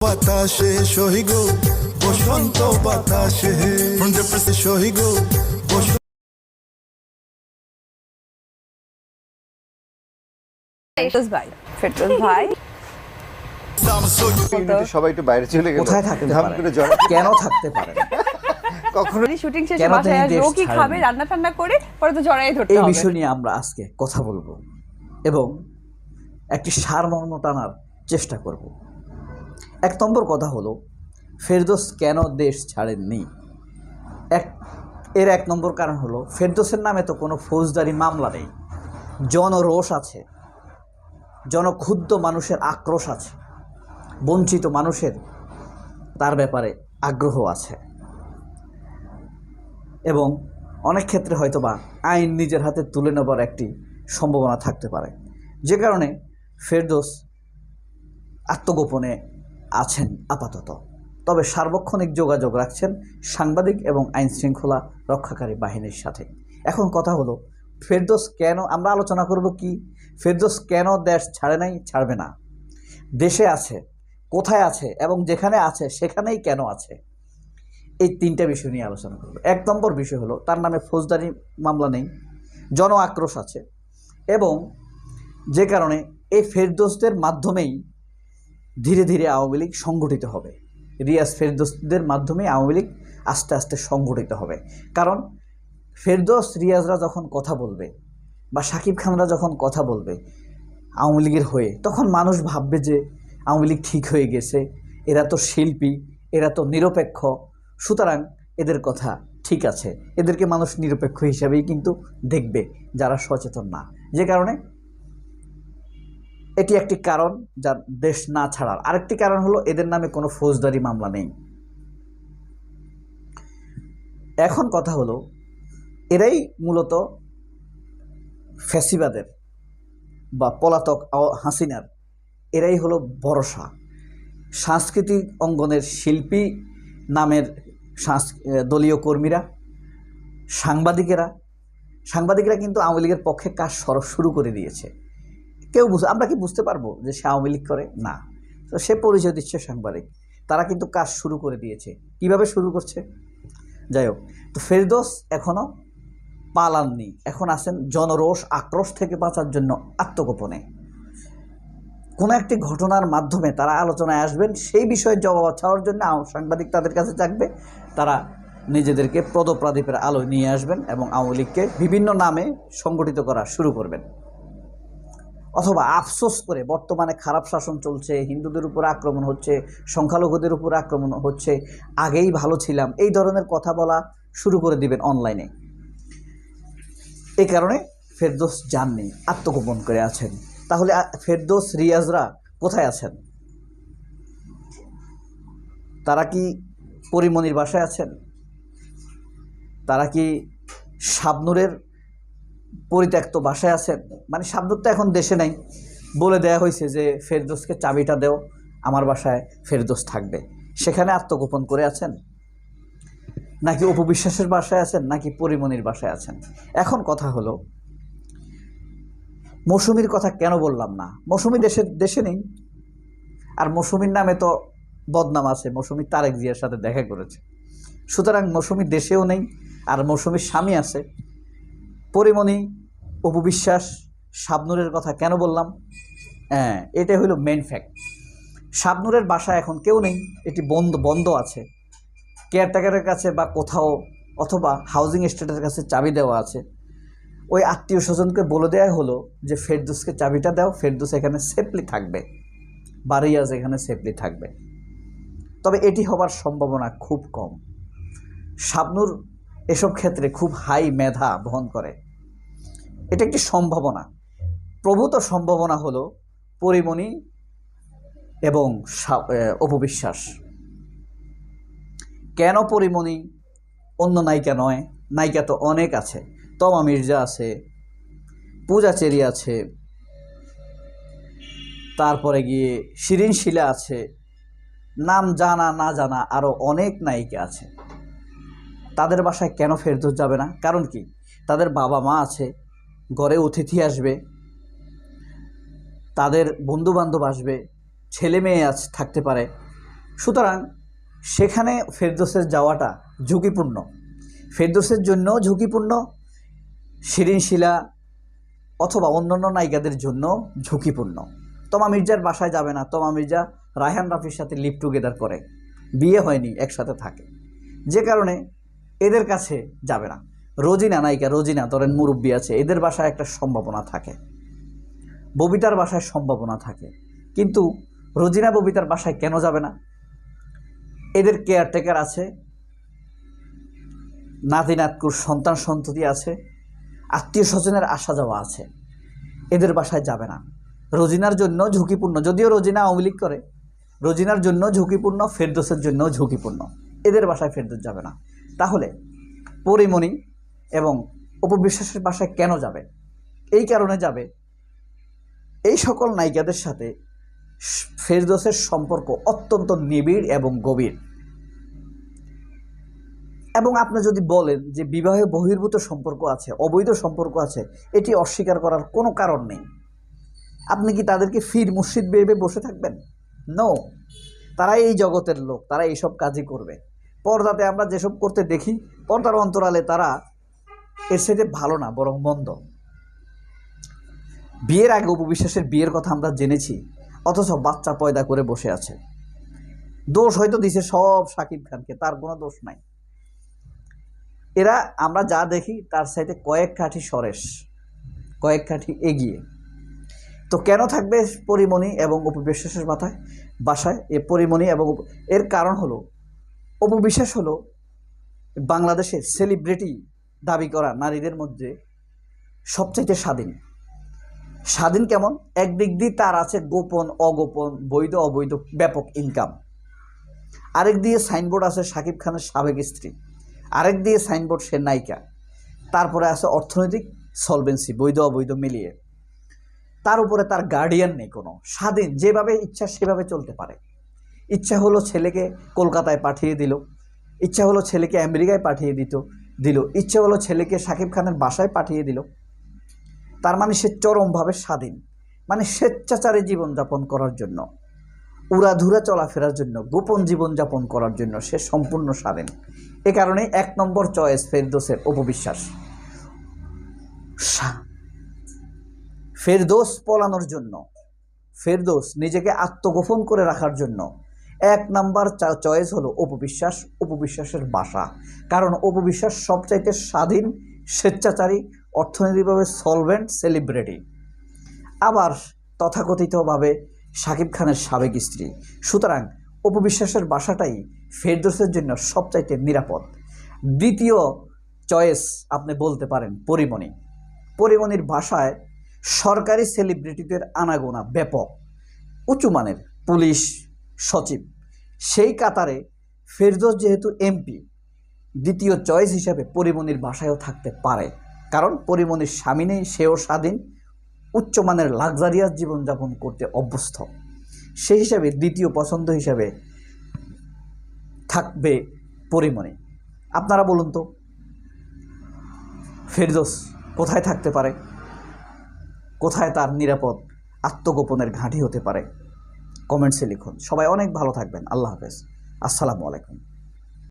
বাতাসে সহিগ বসন্ত বাতাসে। সহিগ বসন্ত ভাই ফেরদৌস ভাই। সবাই একটু বাইরে চলে গেল। কোথায় থাকতে পারে? কেন থাকতে পারে? কখনো শুটিং শেষে বাসায় কি খাবে? রান্না ঠান্না করে পরে তো জড়াই ধরতে এই বিষয় নিয়ে আমরা আজকে কথা বলব এবং একটি সারমর্ম টানার চেষ্টা করব। এক নম্বর কথা হলো, ফেরদোস কেন দেশ ছাড়েননি? এক, এর এক নম্বর কারণ হলো, ফেরদোসের নামে তো কোনো ফৌজদারি মামলা নেই। জনরোষ আছে, জনক্ষুব্ধ মানুষের আক্রোশ আছে, বঞ্চিত মানুষের তার ব্যাপারে আগ্রহ আছে। এবং অনেক ক্ষেত্রে হয়তোবা আইন নিজের হাতে তুলে নেবার একটি সম্ভাবনা থাকতে পারে। যে কারণে ফেরদোস আত্মগোপনে আছেন আপাতত। তবে সার্বক্ষণিক যোগাযোগ রাখছেন সাংবাদিক এবং আইন শৃঙ্খলা রক্ষাকারী বাহিনীর সাথে। এখন কথা হলো, ফেরদোস কেন, আমরা আলোচনা করব কি? ফেরদোস কেন দেশ ছাড়ে নাই, ছাড়বে না? দেশে আছে, কোথায় আছে এবং যেখানে আছে, সেখানেই কেন আছে? এই তিনটা বিষয় নিয়ে আলোচনা করব। এক নম্বর বিষয় হলো, তার নামে ফৌজদারি মামলা নেই, জন আক্রোশ আছে এবং যে কারণে এই ফেরদোসদের মাধ্যমেই ধীরে ধীরে আওয়ামী লীগ সংগঠিত হবে। রিয়াজ ফেরদোসদের মাধ্যমে আওয়ামী লীগ আস্তে আস্তে সংগঠিত হবে। কারণ ফেরদোস, রিয়াজরা যখন কথা বলবে বা সাকিব খানরা যখন কথা বলবে আওয়ামী লীগের হয়ে, তখন মানুষ ভাববে যে আওয়ামী লীগ ঠিক হয়ে গেছে, এরা তো শিল্পী, এরা তো নিরপেক্ষ, সুতরাং এদের কথা ঠিক আছে। এদেরকে মানুষ নিরপেক্ষ হিসাবেই কিন্তু দেখবে, যারা সচেতন না। যে কারণে এটি একটি কারণ যা দেশ না ছাড়ার। আরেকটি কারণ হলো এদের নামে কোনো ফৌজদারি মামলা নেই। এখন কথা হলো, এরাই মূলত ফ্যাসিবাদের বা পলাতক হাসিনার, এরাই হলো ভরসা। সাংস্কৃতিক অঙ্গনের শিল্পী নামের দলীয় কর্মীরা, সাংবাদিকেরা, সাংবাদিকরা কিন্তু আওয়ামী লীগের পক্ষে কাজ সর শুরু করে দিয়েছে। কেউ বুঝ, আমরা কি বুঝতে পারব যে সে আওয়ামী লীগ করে? না। তো সে পরিচয় দিচ্ছে সাংবাদিক। তারা কিন্তু কাজ শুরু করে দিয়েছে। কীভাবে শুরু করছে? যাই হোক, তো ফেরদোস এখনও পালাননি। এখন আছেন জনরোষ আক্রোশ থেকে বাঁচার জন্য আত্মগোপনে। কোনো একটি ঘটনার মাধ্যমে তারা আলোচনায় আসবেন, সেই বিষয়ে জবাব চাওয়ার জন্য সাংবাদিক তাদের কাছে থাকবে তারা নিজেদেরকে পদপ্রাদীপের আলোয় নিয়ে আসবেন এবং আওয়ামী লীগকে বিভিন্ন নামে সংগঠিত করা শুরু করবেন। অথবা আফসোস করে বর্তমানে খারাপ শাসন চলছে, হিন্দুদের উপর আক্রমণ হচ্ছে, সংখ্যালঘুদের উপর আক্রমণ হচ্ছে, আগেই ভালো ছিলাম, এই ধরনের কথা বলা শুরু করে দিবেন অনলাইনে এই কারণে ফেরদোস যাননি, আত্মগোপন করে আছেন। তাহলে ফেরদোস রিয়াজরা কোথায় আছেন? তারা কি পরিমণির বাসায় আছেন? তারা কি শাবনুরের পরিত্যক্ত বাসায় আছেন মানে শাবনুর তো এখন দেশে নাই। বলে দেয়া হয়েছে যে, ফেরদোসকে চাবিটা দেও, আমার বাসায় ফেরদোস থাকবে। সেখানে আত্মগোপন করে আছেন? নাকি অপবিশ্বাসের বাসায় আছেন? নাকি পরিমণির বাসায় আছেন? এখন কথা হলো, মৌসুমীর কথা কেন বললাম না? মৌসুমী দেশের, দেশে নেই। আর মৌসুমীর নামে তো বদনাম আছে। মৌসুমী তারেক জিয়ার সাথে দেখা করেছে। সুতরাং মৌসুমী দেশেও নেই, আর মৌসুমীর স্বামী আছে। পরিমণি অপবিশ্বাস শাবনুরের কথা কেন বললাম? হ্যাঁ এটা হলো মেন ফ্যাক্ট শাবনুরের বাসা এখন কেউ নেই এটি বন্ধ বন্ধ আছে। কেয়ারটেকারের কাছে বা কোথাও অথবা হাউজিং এস্টেটের কাছে চাবি দেওয়া আছে। ওই আত্মীয় স্বজনকে বলে দেওয়া হলো যে, ফেরদুসকে চাবিটা দাও, ফেরদুস এখানে সেফলি থাকবে। বা রিয়াজ এখানে সেফলি থাকবে। তবে এটি হবার সম্ভাবনা খুব কম। শাবনুর এসব ক্ষেত্রে খুব হাই মেধা বহন করে। এটা একটি সম্ভাবনা। প্রভূত সম্ভাবনা হলো পরিমণি এবং অপবিশ্বাস। কেন পরিমণি? অন্য নায়িকা নয়, নায়িকা তো অনেক আছে। তমা মির্জা আছে, পূজা চেরি আছে, তারপরে গিয়ে শিরিন শিলা আছে, নাম জানা না জানা আরও অনেক নায়িকা আছে। তাদের বাসায় কেন ফেরদৌস যাবে না? কারণ কি? তাদের বাবা মা আছে, ঘরে অতিথি আসবে, তাদের বন্ধু বান্ধব আসবে, ছেলে মেয়ে আজ থাকতে পারে। সুতরাং সেখানে ফেরদোসের যাওয়াটা ঝুঁকিপূর্ণ। ফেরদোসের জন্য ঝুঁকিপূর্ণ শিরিন শিলা অথবা অন্যান্য নায়িকাদের জন্য ঝুঁকিপূর্ণ। তমা মির্জার বাসায় যাবে না। তমা মির্জা রায়হান রাফির সাথে লিভ টুগেদার করে। বিয়ে হয়নি, একসাথে থাকে। যে কারণে এদের কাছে যাবে না। রোজিনা নায়িকা, রোজিনা ধরেন মুরব্বী আছে, এদের বাসায় একটা সম্ভাবনা থাকে। ববিতার বাসায় সম্ভাবনা থাকে। কিন্তু রোজিনা ববিতার বাসায় কেন যাবে না? এদের কেয়ারটেকার আছে। নাতি নাতকুর সন্তান সন্ততি আছে। আত্মীয় স্বজনের আসা যাওয়া আছে। এদের বাসায় যাবে না। রোজিনার জন্য ঝুঁকিপূর্ণ, যদিও রোজিনা আওয়ামী করে, রোজিনার জন্য ঝুঁকিপূর্ণ, ফেরদোসের জন্য ঝুঁকিপূর্ণ। এদের বাসায় ফেরদোস যাবে না। তাহলে পরিমণি এবং উপবিশ্বাসের বাসায় কেন যাবে? এই কারণে যাবে। এই সকল নায়িকাদের সাথে ফেরদোসের সম্পর্ক অত্যন্ত নিবিড় এবং গভীর। এবং আপনি যদি বলেন যে বিবাহে বহির্ভূত সম্পর্ক আছে, অবৈধ সম্পর্ক আছে, এটি অস্বীকার করার কোনো কারণ নেই। আপনি কি তাদেরকে ফির মুর্শিদ ভেবে বসে থাকবেন? নো তারা এই জগতের লোক তারা এইসব কাজই করবে। পর্দাতে আমরা যেসব করতে দেখি, পর্দার অন্তরালে তারা এর সাথে ভালো না, বরং মন্দ। বিয়ের আগে উপবিশ্বাসের বিয়ের কথা আমরা জেনেছি, অথচ বাচ্চা পয়দা করে বসে আছে। দোষ হয়তো দিছে সব সাকিব খানকে, তার কোনো দোষ নাই। এরা, আমরা যা দেখি, তার সাথে কয়েক কাঠি সরেস কয়েক কাঠি এগিয়ে। তো কেন থাকবে পরিমণি এবং উপবিশ্বাসের মাথায়, বাসায়? এ পরিমণি এবং এর কারণ হলো উপবিশ্বাস হলো বাংলাদেশের সেলিব্রিটি দাবি করা নারীদের মধ্যে সবচাইতে স্বাধীন। স্বাধীন কেমন? একদিক দিয়ে তার আছে গোপন, অগোপন, বৈধ, অবৈধ, ব্যাপক ইনকাম আরেক দিয়ে সাইনবোর্ড আছে সাকিব খানের সাবেক স্ত্রী। আরেক দিয়ে সাইনবোর্ড সে নায়িকা। তারপরে আছে অর্থনৈতিক সলভেন্সি বৈধ, অবৈধ মিলিয়ে। তার উপরে তার গার্ডিয়ান নেই কোনো। স্বাধীন, যেভাবে ইচ্ছা সেভাবে চলতে পারে। ইচ্ছা হলো ছেলেকে কলকাতায় পাঠিয়ে দিল। ইচ্ছা হলো ছেলেকে আমেরিকায় পাঠিয়ে দিত, দিল। ইচ্ছা হলো ছেলেকে শাকিব খানের বাসায় পাঠিয়ে দিল। তার মানে সে চরমভাবে স্বাধীন মানে স্বেচ্ছাচারী জীবনযাপন করার জন্য, উড়াধুরা চলাফেরার জন্য, গোপন জীবনযাপন করার জন্য সে সম্পূর্ণ স্বাধীন। এ কারণে এক নম্বর চয়েস ফেরদোসের অপবিশ্বাস। সা- ফেরদোস পলানোর জন্য, ফেরদোস নিজেকে আত্মগোপন করে রাখার জন্য এক নাম্বার চয়েস হলো অপবিশ্বাস উপবিশ্বাসের বাসা। কারণ অপবিশ্বাস সবচাইতে স্বাধীন, স্বেচ্ছাচারী, অর্থনৈতিকভাবে সলভেন্ট সেলিব্রিটি আবার তথাকথিতভাবে শাকিব খানের সাবেক স্ত্রী। সুতরাং অপবিশ্বাসের বাসাটাই ফেরদোসের জন্য সবচাইতে নিরাপদ। দ্বিতীয় চয়েস আপনি বলতে পারেন পরিমণি। পরিমণির ভাষায় সরকারি সেলিব্রিটিদের আনাগোনা ব্যাপক। উঁচু মানের পুলিশ সচিব। সেই কাতারে ফেরদোস যেহেতু এমপি, দ্বিতীয় চয়েস হিসাবে পরিমণির বাসায়ও থাকতে পারে। কারণ পরিমণির স্বামী নেই, সেও স্বাধীন, উচ্চমানের লাক্সারিয়াস জীবনযাপন করতে অভ্যস্ত। সেই হিসাবে দ্বিতীয় পছন্দ হিসাবে থাকবে পরিমণি আপনারা বলুন তো, ফেরদোস কোথায় থাকতে পারে? কোথায় তার নিরাপদ আত্মগোপনের ঘাঁটি হতে পারে? কমেন্টসে লিখুন। সবাই অনেক ভালো থাকবেন। আল্লাহ হাফেজ। আসসালামু আলাইকুম।